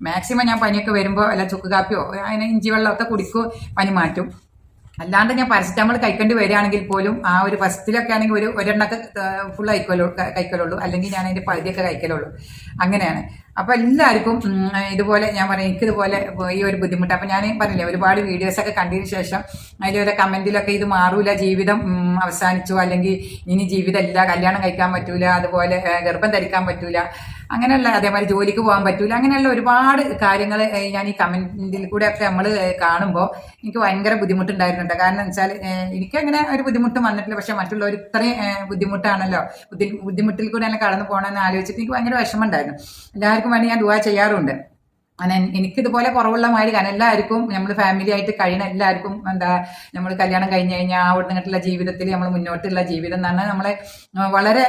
മാക്സിമം ഞാൻ പനിയൊക്കെ വരുമ്പോൾ അല്ല ചുക്ക് കാപ്പിയോ അതിന് ഇഞ്ചി വെള്ളമൊക്കെ കുടിക്കുമോ പനി മാറ്റും. അല്ലാണ്ട് ഞാൻ പാരസിറ്റാമോൾ കഴിക്കേണ്ടി വരികയാണെങ്കിൽ പോലും ആ ഒരു ഫസ്റ്റിലൊക്കെ ആണെങ്കിൽ ഒരു ഒരെണ്ണൊക്കെ ഫുൾ കഴിക്കലോ കഴിക്കലുള്ളൂ. അല്ലെങ്കിൽ ഞാൻ അതിന്റെ പകുതിയൊക്കെ കഴിക്കലുള്ളൂ. അങ്ങനെയാണ്. അപ്പൊ എല്ലാവർക്കും ഇതുപോലെ ഞാൻ പറയാം എനിക്കിതുപോലെ ഈ ഒരു ബുദ്ധിമുട്ട്. അപ്പൊ ഞാൻ പറഞ്ഞില്ലേ ഒരുപാട് വീഡിയോസ് ഒക്കെ കണ്ടതിന് ശേഷം അതിലൊരു കമന്റിലൊക്കെ ഇത് മാറൂല ജീവിതം അവസാനിച്ചു. അല്ലെങ്കിൽ ഇനി ജീവിതം ഇല്ല കല്യാണം കഴിക്കാൻ പറ്റൂല അതുപോലെ ഗർഭം ധരിക്കാൻ പറ്റൂല. അങ്ങനെയല്ല അതേമാതിരി ജോലിക്ക് പോകാൻ പറ്റൂല. അങ്ങനെയുള്ള ഒരുപാട് കാര്യങ്ങൾ ഞാൻ ഈ കമന്റിൽ കൂടെ ഒക്കെ നമ്മൾ കാണുമ്പോൾ എനിക്ക് ഭയങ്കര ബുദ്ധിമുട്ടുണ്ടായിരുന്നുണ്ട് കാരണം വെച്ചാൽ എനിക്ക് അങ്ങനെ ഒരു ബുദ്ധിമുട്ടും വന്നിട്ടില്ല. പക്ഷെ മറ്റുള്ളവർ ഇത്രയും ബുദ്ധിമുട്ടാണല്ലോ. ബുദ്ധി ബുദ്ധിമുട്ടിൽ കൂടെ എന്നെ കടന്നു പോകണമെന്ന് ആലോചിച്ചിട്ട് എനിക്ക് ഭയങ്കര വിഷമം ഉണ്ടായിരുന്നു എല്ലാവർക്കും വേണ്ടി ഞാൻ ദുവാ ചെയ്യാറുണ്ട്. അങ്ങനെ എനിക്കിതുപോലെ കുറവുള്ള മാതിരി കാരണം എല്ലാവർക്കും നമ്മൾ ഫാമിലി ആയിട്ട് കഴിയുന്ന എല്ലാവർക്കും എന്താ നമ്മൾ കല്യാണം കഴിഞ്ഞ് കഴിഞ്ഞാൽ അവിടെ നിന്നിട്ടുള്ള ജീവിതത്തിൽ നമ്മൾ മുന്നോട്ടുള്ള ജീവിതം എന്ന് പറഞ്ഞാൽ നമ്മളെ വളരെ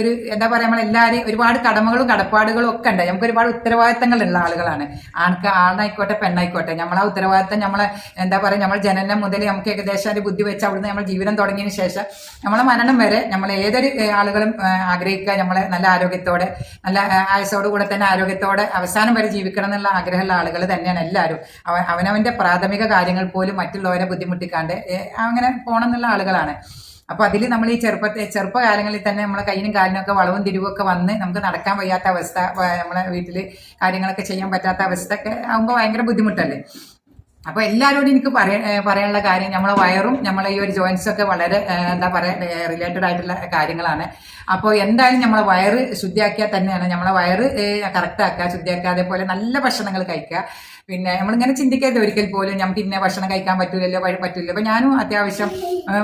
ഒരു എന്താ പറയുക നമ്മളെല്ലാവരെയും ഒരുപാട് കടമകളും കടപ്പാടുകളും ഒക്കെ ഉണ്ട്. നമുക്ക് ഒരുപാട് ഉത്തരവാദിത്തങ്ങളുള്ള ആളുകളാണ്. ആൾക്ക് ആണായിക്കോട്ടെ പെണ്ണായിക്കോട്ടെ. നമ്മളെ ഉത്തരവാദിത്തം നമ്മളെ എന്താ പറയുക നമ്മൾ ജനനം മുതൽ നമുക്ക് ഏകദേശം ഒരു ബുദ്ധി വെച്ച് അവിടുന്ന് നമ്മൾ ജീവിതം തുടങ്ങിയതിന് ശേഷം നമ്മളെ മരണം വരെ നമ്മൾ ഏതൊരു ആളുകളും ആഗ്രഹിക്കുക നമ്മളെ നല്ല ആരോഗ്യത്തോടെ നല്ല ആയുസോടുകൂടെ തന്നെ ആരോഗ്യത്തോടെ അവസാനം വരെ ജീവിക്കണം എന്നുള്ള ആഗ്രഹമുള്ള ആളുകൾ തന്നെയാണ് എല്ലാവരും. അവ അവനവന്റെ പ്രാഥമിക കാര്യങ്ങൾ പോലും മറ്റുള്ളവരെ ബുദ്ധിമുട്ടിക്കാണ്ട് അങ്ങനെ പോകണം എന്നുള്ള ആളുകളാണ്. അപ്പൊ അതിൽ നമ്മൾ ഈ ചെറുപ്പത്തെ ചെറുപ്പകാലങ്ങളിൽ തന്നെ നമ്മളെ കയ്യിനും കാലിനൊക്കെ വളവും തിരിവും ഒക്കെ വന്ന് നമുക്ക് നടക്കാൻ വയ്യാത്ത അവസ്ഥ നമ്മളെ വീട്ടിൽ കാര്യങ്ങളൊക്കെ ചെയ്യാൻ പറ്റാത്ത അവസ്ഥ ഒക്കെ ആകുമ്പോൾ ഭയങ്കര ബുദ്ധിമുട്ടല്ലേ? അപ്പൊ എല്ലാവരോടും എനിക്ക് പറയാ പറയാനുള്ള കാര്യം നമ്മളെ വയറും നമ്മളെ ഈ ഒരു ജോയിൻസും ഒക്കെ വളരെ എന്താ പറയുക റിലേറ്റഡ് ആയിട്ടുള്ള കാര്യങ്ങളാണ്. അപ്പോൾ എന്തായാലും നമ്മളെ വയറ് ശുദ്ധിയാക്കിയാൽ തന്നെയാണ്. നമ്മളെ വയറ് കറക്റ്റ് ആക്കുക ശുദ്ധിയാക്കുക അതേപോലെ നല്ല ഭക്ഷണങ്ങൾ കഴിക്കുക. പിന്നെ നമ്മളിങ്ങനെ ചിന്തിക്കരുത് ഒരിക്കൽ പോലും. നമുക്ക് ഇന്ന ഭക്ഷണം കഴിക്കാൻ പറ്റൂലല്ലോ വഴി പറ്റൂല അപ്പൊ ഞാനും അത്യാവശ്യം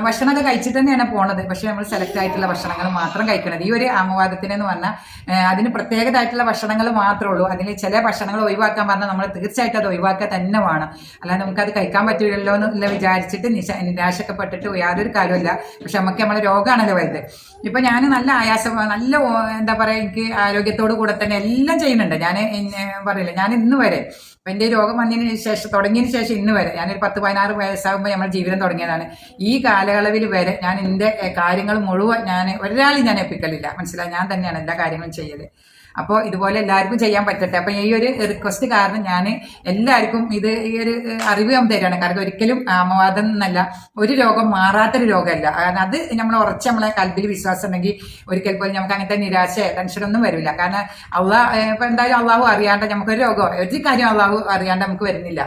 ഭക്ഷണമൊക്കെ കഴിച്ചിട്ട് തന്നെയാണ് പോണത്. പക്ഷെ നമ്മൾ സെലക്ട് ആയിട്ടുള്ള ഭക്ഷണങ്ങൾ മാത്രം കഴിക്കണത്. ഈ ഒരു ആമവാദത്തിന് എന്ന് പറഞ്ഞാൽ അതിന് പ്രത്യേകതായിട്ടുള്ള ഭക്ഷണങ്ങൾ മാത്രമേ ഉള്ളൂ. അതിൽ ചില ഭക്ഷണങ്ങൾ ഒഴിവാക്കാൻ പറഞ്ഞാൽ നമ്മൾ തീർച്ചയായിട്ടും അത് ഒഴിവാക്കുക തന്നെ വേണം. അല്ലാതെ അത് കഴിക്കാൻ പറ്റില്ലല്ലോ എന്നുള്ള വിചാരിച്ചിട്ട് നിശ നിരാശക്കപ്പെട്ടിട്ട് യാതൊരു കാര്യമില്ല പക്ഷെ നമുക്ക് നമ്മളെ രോഗമാണല്ലോ വലുത്. ഇപ്പൊ ഞാൻ നല്ല ആയാസം നല്ല എന്താ പറയാ എനിക്ക് ആരോഗ്യത്തോടു കൂടെ തന്നെ എല്ലാം ചെയ്യുന്നുണ്ട്. ഞാൻ പറയില്ല ഞാൻ ഇന്ന് വരെ എന്റെ രോഗം വന്നതിന് ശേഷം തുടങ്ങിയതിന് ശേഷം ഇന്ന് വരെ ഞാനൊരു പത്ത് പതിനാറ് വയസ്സാകുമ്പോൾ നമ്മുടെ ജീവിതം തുടങ്ങിയതാണ്. ഈ കാലയളവിൽ വരെ ഞാൻ എന്റെ കാര്യങ്ങൾ മുഴുവൻ ഞാൻ ഒരാളും ഞാൻ എപ്പിക്കലില്ല മനസ്സിലായി? ഞാൻ തന്നെയാണ് എല്ലാ കാര്യങ്ങളും ചെയ്യൽ. അപ്പോൾ ഇതുപോലെ എല്ലാവർക്കും ചെയ്യാൻ പറ്റട്ടെ. അപ്പം ഈ ഒരു റിക്വസ്റ്റ് കാരണം ഞാൻ എല്ലാവർക്കും ഇത് ഈ ഒരു അറിവ് ഞാൻ തരികയാണ് കാരണം ഒരിക്കലും ആമവാദം എന്നല്ല ഒരു രോഗം മാറാത്തൊരു രോഗമല്ല. കാരണം അത് നമ്മൾ ഉറച്ച നമ്മളെ കൽബിൽ വിശ്വാസം ഉണ്ടെങ്കിൽ ഒരിക്കൽ പോലും നമുക്ക് അങ്ങനത്തെ നിരാശ ടെൻഷനൊന്നും വരില്ല. കാരണം അള്ളാഹ് ഇപ്പം എന്തായാലും അള്ളാഹു അറിയാണ്ട് നമുക്കൊരു രോഗം ഒരു കാര്യം അള്ളാഹു അറിയാണ്ട് നമുക്ക് വരുന്നില്ല.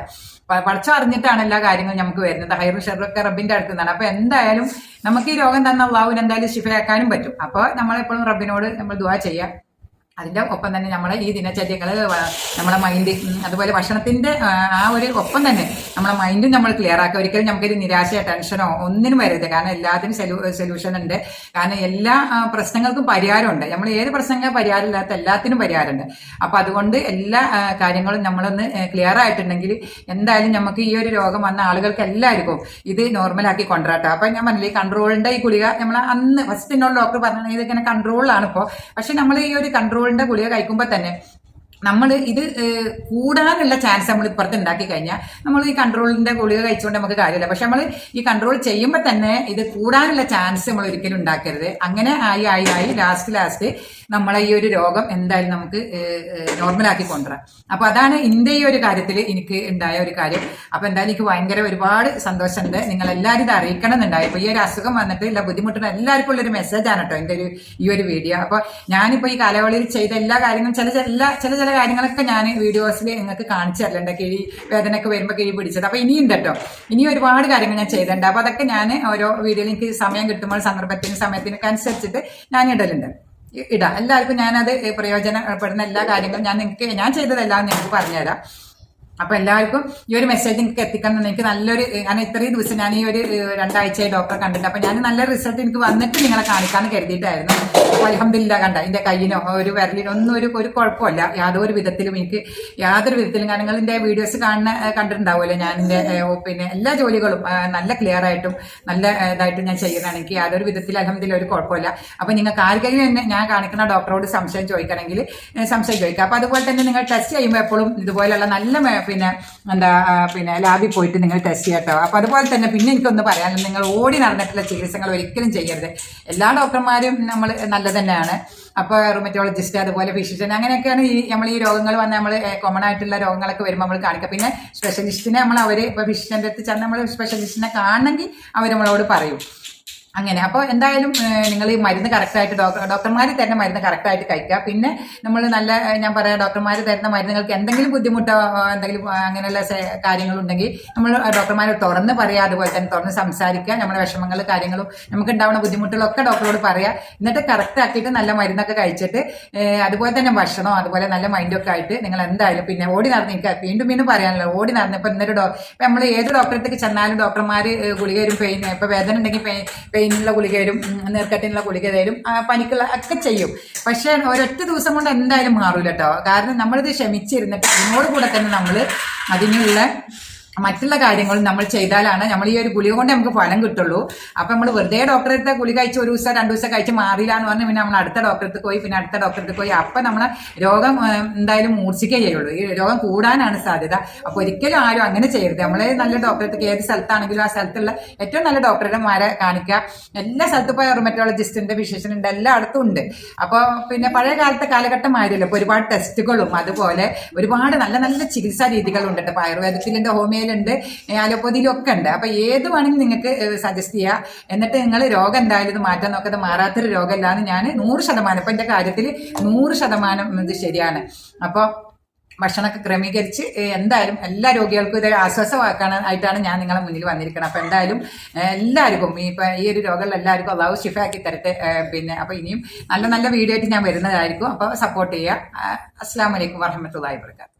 പഠിച്ചു അറിഞ്ഞിട്ടാണ് എല്ലാ കാര്യങ്ങളും നമുക്ക് വരുന്നത്. ഹൈറു ഷെറൊക്കെ റബ്ബിന്റെ അടുത്ത് നിന്നാണ് അപ്പൊ എന്തായാലും നമുക്ക് ഈ രോഗം തന്നെ അള്ളാഹുവിന് എന്തായാലും ശിഫയാക്കാനും പറ്റും. അപ്പോൾ നമ്മളെപ്പോഴും റബ്ബിനോട് നമ്മൾ ദുവാ ചെയ്യാം. അതിന്റെ ഒപ്പം തന്നെ നമ്മളെ ഈ ദിനചര്യകൾ നമ്മുടെ മൈൻഡ് അതുപോലെ ഭക്ഷണത്തിന്റെ ആ, ഒരു ഒപ്പം തന്നെ നമ്മുടെ മൈൻഡും നമ്മൾ ക്ലിയർ ആക്കുക. ഒരിക്കലും നമുക്കൊരു നിരാശയോ ടെൻഷനോ ഒന്നിനും വരരുത്. കാരണം എല്ലാത്തിനും സൊല്യൂഷൻ ഉണ്ട്. കാരണം എല്ലാ പ്രശ്നങ്ങൾക്കും പരിഹാരമുണ്ട്. നമ്മൾ ഏത് പ്രശ്നങ്ങൾ പരിഹാരമില്ലാത്ത എല്ലാത്തിനും പരിഹാരമുണ്ട്. അപ്പൊ അതുകൊണ്ട് എല്ലാ കാര്യങ്ങളും നമ്മളൊന്ന് ക്ലിയർ ആയിട്ടുണ്ടെങ്കിൽ എന്തായാലും നമുക്ക് ഈ ഒരു രോഗം വന്ന ആളുകൾക്ക് എല്ലാവർക്കും ഇത് നോർമലാക്കി കൊണ്ടുവരാട്ടോ അപ്പൊ ഞാൻ മനസ്സിലായി കൺട്രോളിന്റെ ഈ ഗുളിക നമ്മൾ അന്ന് ഫസ്റ്റ് എന്നോട് ഡോക്ടർ പറഞ്ഞത് ഇതിങ്ങനെ കൺട്രോളിലാണ് ഇപ്പോൾ പക്ഷെ നമ്മൾ ഈ ഒരു കൺട്രോളിന്റെ ഗുളിക കഴിക്കുമ്പോൾ തന്നെ നമ്മൾ ഇത് കൂടാനുള്ള ചാൻസ് നമ്മൾ ഇപ്പുറത്ത് ഉണ്ടാക്കി കഴിഞ്ഞാൽ നമ്മൾ ഈ കൺട്രോളിന്റെ ഗുളിക കഴിച്ചുകൊണ്ട് നമുക്ക് കാര്യമില്ല. പക്ഷെ നമ്മൾ ഈ കൺട്രോൾ ചെയ്യുമ്പോൾ തന്നെ ഇത് കൂടാനുള്ള ചാൻസ് നമ്മൾ ഒരിക്കലും ഉണ്ടാക്കരുത്. അങ്ങനെ ആയി ആയി ആയി ലാസ്റ്റ് ലാസ്റ്റ് നമ്മളെ ഈ ഒരു രോഗം എന്തായാലും നമുക്ക് നോർമലാക്കി കൊണ്ടുവരാം. അപ്പൊ അതാണ് ഇന്ത്യ ഈ ഒരു കാര്യത്തിൽ എനിക്ക് ഉണ്ടായ ഒരു കാര്യം. അപ്പൊ എന്തായാലും എനിക്ക് ഭയങ്കര ഒരുപാട് സന്തോഷമുണ്ട്. നിങ്ങൾ എല്ലാവരും ഇത് അറിയിക്കണം എന്നുണ്ടായി ഈ ഒരു അസുഖം വന്നിട്ട് ഇല്ല ബുദ്ധിമുട്ടും എല്ലാവർക്കും ഉള്ളൊരു മെസ്സേജ് ആണ് കേട്ടോ എന്റെ ഒരു ഈ ഒരു വീഡിയോ അപ്പൊ ഞാനിപ്പോ ഈ കാലയളവിൽ ചെയ്ത എല്ലാ കാര്യങ്ങളും ചില ചില ചില ചില കാര്യങ്ങളൊക്കെ ഞാൻ വീഡിയോസിൽ നിങ്ങൾക്ക് കാണിച്ചു തരലുണ്ട്. കിഴി വേദനയൊക്കെ വരുമ്പോൾ കിഴി പിടിച്ചത്. അപ്പൊ ഇനിയുണ്ട് കേട്ടോ ഇനി ഒരുപാട് കാര്യങ്ങൾ ഞാൻ ചെയ്തിട്ടുണ്ട്. അപ്പൊ അതൊക്കെ ഞാൻ ഓരോ വീഡിയോയിൽ എനിക്ക് സമയം കിട്ടുമ്പോൾ സന്ദർഭത്തിന് സമയത്തിനൊക്കെ അനുസരിച്ചിട്ട് ഞാൻ ഇടലുണ്ട്. ഇടാം. എല്ലാവർക്കും ഞാനത് പ്രയോജനപ്പെടുന്ന എല്ലാ കാര്യങ്ങളും ഞാൻ നിങ്ങൾക്ക് ഞാൻ ചെയ്തതെല്ലാം നിങ്ങൾക്ക് പറഞ്ഞുതരാം. അപ്പൊ എല്ലാവർക്കും ഈ ഒരു മെസ്സേജ് നിങ്ങൾക്ക് എത്തിക്കണം എന്ന് എനിക്ക് നല്ലൊരു ഞാൻ ഇത്രയും ദിവസം ഞാൻ ഈ ഒരു രണ്ടാഴ്ചയായി ഡോക്ടറെ കണ്ടിട്ട്. അപ്പൊ ഞാൻ നല്ല റിസൾട്ട് എനിക്ക് വന്നിട്ട് നിങ്ങളെ കാണിക്കാന്ന് കരുതിയിട്ടായിരുന്നു. അലഹമില്ല കണ്ട? എന്റെ കയ്യിനോ ഒരു വിരലിനോ ഒന്നും ഒരു ഒരു കുഴപ്പമില്ല. യാതൊരു വിധത്തിലും എനിക്ക് യാതൊരു വിധത്തിലും കാരണം നിങ്ങൾ വീഡിയോസ് കാണുന്ന കണ്ടിട്ടുണ്ടാവുമല്ലോ ഞാൻ എന്റെ പിന്നെ എല്ലാ ജോലികളും നല്ല ക്ലിയർ ആയിട്ടും നല്ല ഇതായിട്ടും ഞാൻ ചെയ്യുന്നതാണ് എനിക്ക് യാതൊരു വിധത്തിൽ അലഹമില്ല ഒരു കുഴപ്പമില്ല. അപ്പൊ നിങ്ങൾക്ക് ആർക്കെങ്കിലും എന്നെ ഞാൻ കാണിക്കുന്ന ഡോക്ടറോട് സംശയം ചോദിക്കണമെങ്കിൽ സംശയം ചോദിക്കാം. അപ്പൊ അതുപോലെ തന്നെ നിങ്ങൾ ടെസ്റ്റ് ചെയ്യുമ്പോൾ എപ്പോഴും ഇതുപോലെയുള്ള നല്ല പിന്നെ എന്താ പിന്നെ ലാബിൽ പോയിട്ട് നിങ്ങൾ ടെസ്റ്റ് ചെയ്യട്ടോ അപ്പൊ അതുപോലെ തന്നെ പിന്നെ എനിക്കൊന്ന് പറയാനുള്ളത് നിങ്ങൾ ഓടി നടന്നിട്ടുള്ള ചികിത്സകൾ ഒരിക്കലും ചെയ്യരുത്. എല്ലാ ഡോക്ടർമാരും നമ്മൾ നല്ല തന്നെയാണ്. അപ്പോൾ റുമറ്റോളജിസ്റ്റ് അതുപോലെ ഫിസിഷ്യൻ അങ്ങനെയൊക്കെയാണ് ഈ നമ്മൾ ഈ രോഗങ്ങൾ വന്ന് നമ്മൾ കോമൺ ആയിട്ടുള്ള രോഗങ്ങളൊക്കെ വരുമ്പോൾ നമ്മൾ കാണിക്കുക പിന്നെ സ്പെഷ്യലിസ്റ്റിനെ നമ്മൾ അവർ ഇപ്പോൾ ഫിസിഷ്യന്റെ അടുത്ത് ചെന്ന് നമ്മൾ സ്പെഷ്യലിസ്റ്റിനെ കാണണമെങ്കിൽ അവർ നമ്മളോട് പറയും. അങ്ങനെ. അപ്പോൾ എന്തായാലും നിങ്ങൾ ഈ മരുന്ന് കറക്റ്റായിട്ട് ഡോക്ടർ ഡോക്ടർമാർ തരുന്ന മരുന്ന് കറക്റ്റായിട്ട് കഴിക്കുക. പിന്നെ നമ്മൾ നല്ല ഞാൻ പറയാം ഡോക്ടർമാർ തരുന്ന മരുന്നുകൾക്ക് എന്തെങ്കിലും ബുദ്ധിമുട്ടോ എന്തെങ്കിലും അങ്ങനെയുള്ള കാര്യങ്ങളുണ്ടെങ്കിൽ നമ്മൾ ഡോക്ടർമാരോട് തുറന്ന് പറയുക അതുപോലെ തന്നെ തുറന്ന് സംസാരിക്കുക. നമ്മുടെ വിഷമങ്ങൾ കാര്യങ്ങളും നമുക്ക് ഉണ്ടാവുന്ന ബുദ്ധിമുട്ടുകളൊക്കെ ഡോക്ടറോട് പറയുക എന്നിട്ട് കറക്റ്റ് ആക്കിയിട്ട് നല്ല മരുന്നൊക്കെ കഴിച്ചിട്ട് അതുപോലെ തന്നെ ഭക്ഷണം അതുപോലെ നല്ല മൈൻഡൊക്കെ ആയിട്ട് നിങ്ങൾ എന്തായാലും പിന്നെ ഓടി നടന്ന് എനിക്ക് വീണ്ടും വീണ്ടും പറയാനല്ലോ ഓടി നടന്ന് ഇപ്പം ഇന്നൊരു ഡോ ഇപ്പം നമ്മൾ ഏത് ഡോക്ടറത്തേക്ക് ചെന്നാലും ഡോക്ടർമാർ ഗുളിക വരും പെയിൻ ഇപ്പം വേദന ഉണ്ടെങ്കിൽ പെയിൻ പെയിനുള്ള ഗുളിക തരും ഉം, ഗുളിക തരും പനിക്കുള്ള ഒക്കെ ചെയ്യും. പക്ഷേ ഒരൊറ്റ ദിവസം കൊണ്ട് എന്തായാലും മാറൂല കേട്ടോ കാരണം നമ്മളിത് ക്ഷമിച്ചിരുന്നിട്ട് അതിനോട് കൂടെ തന്നെ നമ്മൾ അതിനുള്ള മറ്റുള്ള കാര്യങ്ങളും നമ്മൾ ചെയ്താലാണ് നമ്മൾ ഈ ഒരു ഗുളിക കൊണ്ട് നമുക്ക് ഫലം കിട്ടുള്ളൂ. അപ്പൊ നമ്മൾ വെറുതെ ഡോക്ടറെ അടുത്ത് ഗുളിക കഴിച്ച് ഒരു ദിവസം രണ്ടു ദിവസം കഴിച്ച് മാറിയില്ല എന്ന് പറഞ്ഞാൽ പിന്നെ നമ്മൾ അടുത്ത ഡോക്ടറെ അടുത്ത് പോയി പിന്നെ അടുത്ത ഡോക്ടറെ അടുത്ത് പോയി. അപ്പൊ നമ്മൾ രോഗം എന്തായാലും മൂർച്ഛിക്കേ ചെയ്യുള്ളൂ. ഈ രോഗം കൂടാനാണ് സാധ്യത. അപ്പൊ ഒരിക്കലും ആരും അങ്ങനെ ചെയ്യരുത്. നമ്മളെ നല്ല ഡോക്ടറെ അടുത്ത് ഏത് സ്ഥലത്താണെങ്കിലും ആ സ്ഥലത്തുള്ള ഏറ്റവും നല്ല ഡോക്ടർമാരെ കാണിക്കുക. എല്ലാ സ്ഥലത്തും ഇപ്പോൾ റുമറ്റോളജിസ്റ്റിന്റെ വിശേഷൻ ഉണ്ട് എല്ലായിടത്തും ഉണ്ട്. അപ്പോൾ പിന്നെ പഴയ കാലത്തെ കാലഘട്ടം ആയിരുന്നല്ലോ ഇപ്പോൾ ഒരുപാട് ടെസ്റ്റുകളും അതുപോലെ ഒരുപാട് നല്ല നല്ല ചികിത്സാ രീതികളുണ്ട് ഇപ്പോൾ ആയുർവേദത്തിലുണ്ട് ഹോമിയോയിലുണ്ട് അലോപ്പതിയിലും ഒക്കെ ഉണ്ട്. അപ്പോൾ ഏത് വേണമെങ്കിലും നിങ്ങൾക്ക് സജസ്റ്റ് ചെയ്യുക എന്നിട്ട് നിങ്ങൾ രോഗം എന്തായാലും മാറ്റാൻ നോക്കാതെ മാറാത്തൊരു രോഗമല്ലാന്ന് ഞാൻ നൂറ് ശതമാനം ഇപ്പം എന്റെ കാര്യത്തിൽ നൂറ് ശതമാനം ഇത് ശരിയാണ്. അപ്പോൾ ഭക്ഷണമൊക്കെ ക്രമീകരിച്ച് എന്തായാലും എല്ലാ രോഗികൾക്കും ഇത് ആശ്വാസമാക്കാൻ ആയിട്ടാണ് ഞാൻ നിങ്ങളെ മുന്നിൽ വന്നിരിക്കുന്നത് അപ്പോൾ എന്തായാലും എല്ലാവർക്കും ഈ ഇപ്പം ഈ ഒരു രോഗമുള്ള എല്ലാവർക്കും അള്ളാഹു ഷിഫാക്കി തരട്ടെ പിന്നെ അപ്പോൾ ഇനിയും നല്ല നല്ല വീഡിയോ ആയിട്ട് ഞാൻ വരുന്നതായിരിക്കും. അപ്പോൾ സപ്പോർട്ട് ചെയ്യുക. അസ്സാം വലൈക്കും വർഹമത്തല്ലാഹി വർക്കാത്തു